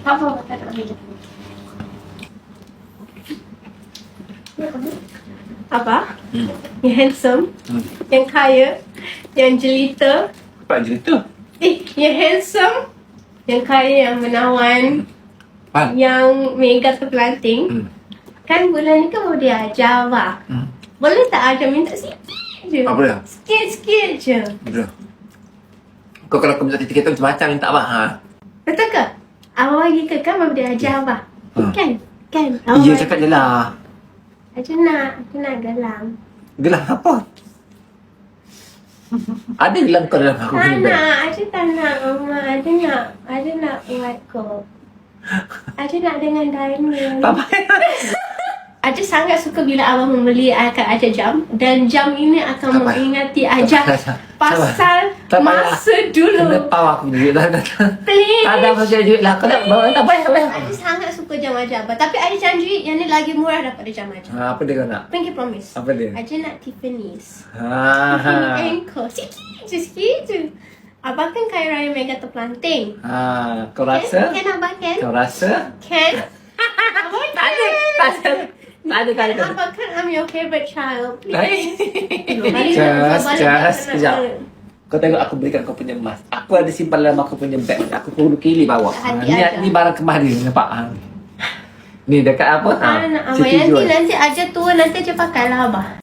Apa? Apa? Hmm. Yang handsome, Hmm. yang kaya, yang jelita. Apa cerita? Eh, yang handsome, yang kaya, yang menawan, Pan. yang mega terpelanting. Hmm. Kan bulan ni kan mau dia ajar Abah. Hmm. Boleh tak ajar minta sikit je? Apa dia? Sikit-sikit je. Betul. Kau kalau kau minta tiket tu macam-macam minta abang ha. Betul ke? Awak lagi ke kan mau dia ajar Abah? Hmm. Kan? Kan? Iya cakap je lah. Aja nak, aja nak gelang. Gelang apa? Ada gelang kau dalam aku Tak punya beg? nak, aja tak nak Mama. Aja nak, aja nak buat kau. Aja nak dengan diamond. Tak payah. Aja sangat suka bila abang membeli akan aja jam dan jam ini akan Tak payah. mengingati aja Tak payah. pasal Tak payah. masa Kena dulu. tahu aku punya duit. Ada. Please. Tak ada macam duit lah. Kau nak bawa tak payah. tak payah. Aja sangat suka jam aja abang. Tapi aja janji yang ni lagi murah daripada jam aja. Ha, apa dia kau nak? Pinky promise. Apa dia? Aja nak Tiffany's. Ha. Tiffany Anchor. Sikit je, sikit je. Abang kan kaya raya mega terpelanting. Ha, kau Can, rasa? can abang can? Kau rasa? Can? abang Tak ada. Tak ada. Tak ada. Tak ada. Abang kan I'm your favorite child. Please. Just, just, sekejap. Kau tengok aku berikan kau punya emas. Aku ada simpan dalam aku punya beg. Aku perlu kili bawa. Ha, ni, ni barang kemarin. Nampak? Ha. Ni dekat apa? Nak abang. Siti Nanti, nanti aja tua, nanti aja pakai lah abang.